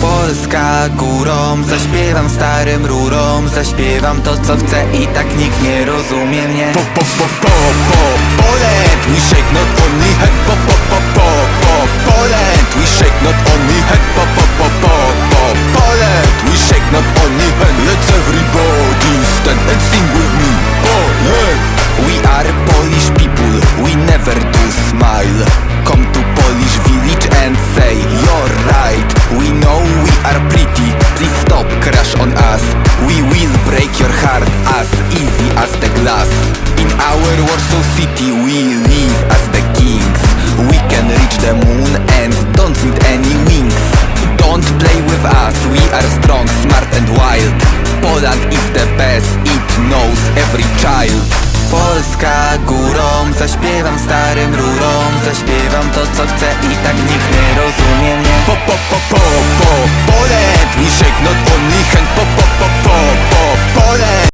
Polska górą. Zaśpiewam starym rurom Zaśpiewam to co chcę i tak nikt nie rozumie mnie. Po, po, po, po, glass In our Warsaw city We live as the kings. We can reach the moon And don't need any wings. Don't play with us We are strong, smart and wild. Poland is the best It knows every child. Polska górą Zaśpiewam starym rurom. Zaśpiewam to co chcę i tak nikt nie rozumie